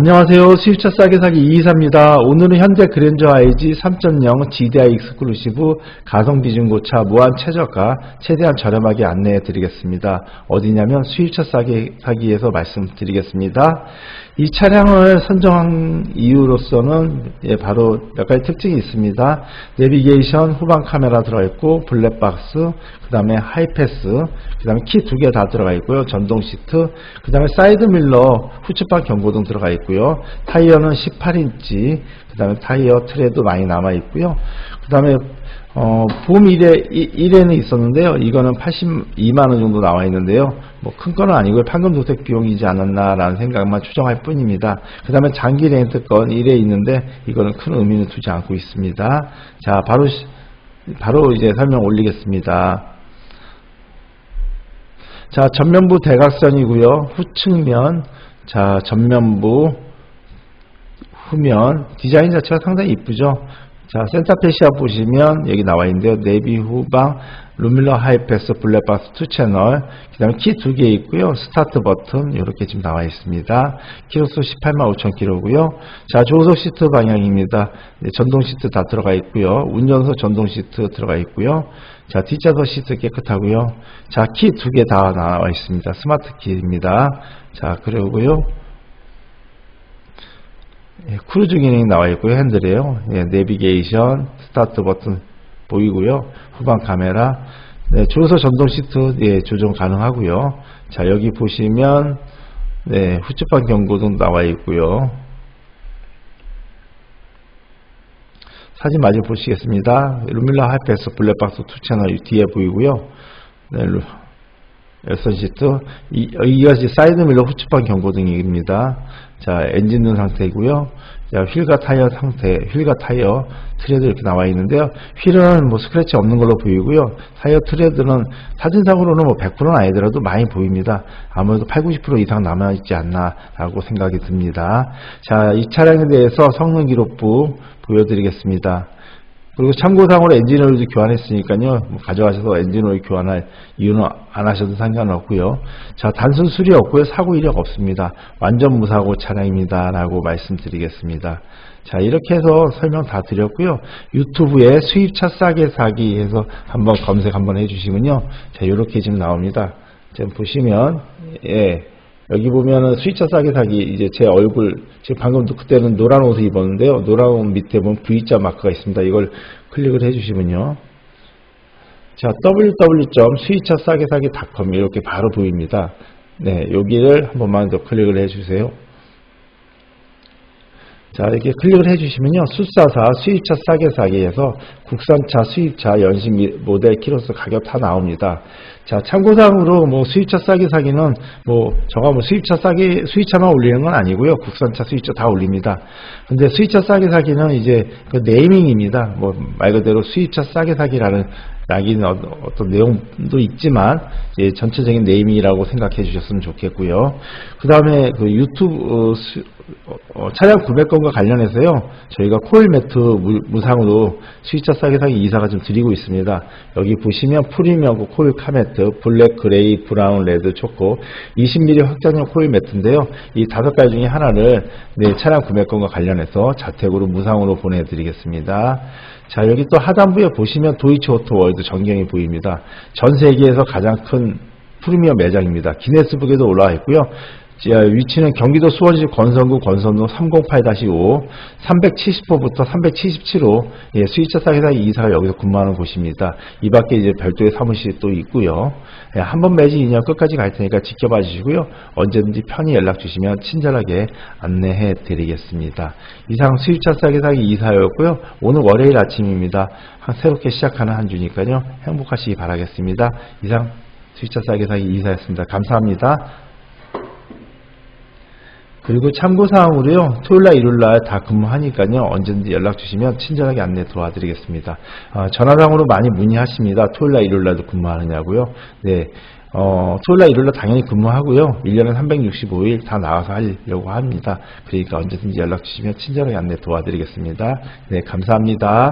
안녕하세요. 수입차 싸게 사기 이이사입니다. 오늘은 현대 그랜저 IG 3.0 GDI 익스클루시브 가성 비 중고차 무한 최저가 최대한 저렴하게 안내해 드리겠습니다. 어디냐면 수입차 싸게 사기에서 말씀드리겠습니다. 이 차량을 선정한 이유로서는 예, 바로 몇 가지 특징이 있습니다. 내비게이션 후방 카메라 들어있고 블랙박스 그 다음에 하이패스 그 다음에 키 두 개 다 들어가 있고요. 전동 시트 그 다음에 사이드 밀러 후측방 경고등 들어가 있고 요. 타이어는 18인치 그 다음에 타이어 트레도 많이 남아 있고요. 그 다음에 어, 보험 1회, 1회는 있었는데요. 이거는 82만원 정도 나와 있는데요. 뭐큰 거는 아니고요. 판금 도색 비용이지 않았나라는 생각만 추정할 뿐입니다. 그 다음에 장기 렌트 건 1회 있는데 이거는 큰 의미는 두지 않고 있습니다. 자, 바로, 시- 바로 이제 설명 올리겠습니다. 자, 전면부 대각선이고요. 후측면, 자, 전면부, 후면, 디자인 자체가 상당히 이쁘죠. 자, 센터페시아 보시면 여기 나와 있는데요. 내비 후방, 루밀러 하이패스, 블랙박스 2 채널, 그 다음에 키 두 개 있고요. 스타트 버튼 이렇게 지금 나와 있습니다. 키로수 18만 5천 킬로고요. 자, 조석 시트 방향입니다. 네, 전동 시트 다 들어가 있고요. 운전석 전동 시트 들어가 있고요. 자, 뒷좌석 시트 깨끗하고요. 자, 키 두 개 다 나와 있습니다. 스마트 키입니다. 자, 그리고요. 예, 크루즈 기능이 나와 있고요. 핸들에요. 예, 내비게이션, 스타트 버튼 보이고요. 후방 카메라, 네, 조서 전동 시트 예, 조정 가능하고요. 자, 여기 보시면 네, 후측방 경고등 나와 있고요. 사진 마저 보시겠습니다. 루밀라 하이패스 블랙박스 2 채널 뒤에 보이고요. 네, 루- 열선 시트 이, 이것이 사이드 밀러 후측방 경고등입니다. 자 엔진 등 상태이고요. 자 휠과 타이어 상태, 휠과 타이어 트레드 이렇게 나와 있는데요. 휠은 뭐 스크래치 없는 걸로 보이고요. 타이어 트레드는 사진상으로는 뭐 100%는 아니더라도 많이 보입니다. 아무래도 8, 90% 이상 남아 있지 않나라고 생각이 듭니다. 자 이 차량에 대해서 성능 기록부 보여드리겠습니다. 그리고 참고상으로 엔진오일도 교환했으니까요. 뭐 가져가셔서 엔진오일 교환할 이유는 안 하셔도 상관없고요. 자, 단순 수리 없고요. 사고 이력 없습니다. 완전 무사고 차량입니다. 라고 말씀드리겠습니다. 자, 이렇게 해서 설명 다 드렸고요. 유튜브에 수입차 싸게 사기 해서 한번 검색 한번 해주시면요. 자, 이렇게 지금 나옵니다. 지금 보시면, 예. 여기 보면은 수입차 싸게 사기 이제 제 얼굴 지금 방금도 그때는 노란 옷을 입었는데요. 노란 옷 밑에 보면 V자 마크가 있습니다. 이걸 클릭을 해주시면요. 자 www.수입차 싸게 사기.com 이렇게 바로 보입니다. 네, 여기를 한 번만 더 클릭을 해주세요. 자 이렇게 클릭을 해주시면요. 수사사 수입차 싸게 사기에서 국산차 수입차 연식 미- 모델 키로수 가격 다 나옵니다. 자 참고상으로 뭐 수입차 싸게 사기는 뭐 저가 뭐 수입차 싸게 수입차만 올리는 건 아니고요. 국산차 수입차 다 올립니다. 근데 수입차 싸게 사기는 이제 그 네이밍입니다. 뭐 말 그대로 수입차 싸게 사기라는 낙인 어- 어떤 내용도 있지만 전체적인 네이밍이라고 생각해 주셨으면 좋겠고요. 그 다음에 그 유튜브 어, 수- 어, 어, 차량 구매권과 관련해서요 저희가 코일 매트 무- 무상으로 수입차 싸게 사기 이사가 좀 드리고 있습니다. 여기 보시면 프리미엄 코일 카매트 블랙, 그레이, 브라운, 레드, 초코 20mm 확장형 코일 매트인데요. 이 다섯 가지 중에 하나를 네, 차량 구매권과 관련해서 자택으로 무상으로 보내드리겠습니다. 자 여기 또 하단부에 보시면 도이치 오토 월드 전경이 보입니다. 전 세계에서 가장 큰 프리미엄 매장입니다. 기네스북에도 올라와 있고요. 자, 위치는 경기도 수원시 권선구 권선동 308-5 370호부터 377호 예, 수의차 싸게사 이사가 여기서 근무하는 곳입니다. 이 밖에 이제 별도의 사무실이 또 있고요. 예, 한번 매지 2년 끝까지 갈 테니까 지켜봐 주시고요. 언제든지 편히 연락 주시면 친절하게 안내해 드리겠습니다. 이상 수입차 싸게 사기 이사였고요. 오늘 월요일 아침입니다. 한- 새롭게 시작하는 한 주니까요. 행복하시기 바라겠습니다. 이상 수입차 싸게 사기 이사였습니다. 감사합니다. 그리고 참고사항으로요, 토요일 날, 일요일 날 다 근무하니까요, 언제든지 연락 주시면 친절하게 안내 도와 드리겠습니다. 아, 전화상으로 많이 문의하십니다. 토요일 날, 일요일 날도 근무하느냐고요. 네. 어, 토요일 날, 일요일 날 당연히 근무하고요. 1년에 365일 다 나와서 하려고 합니다. 그러니까 언제든지 연락 주시면 친절하게 안내 도와드리겠습니다. 네, 감사합니다.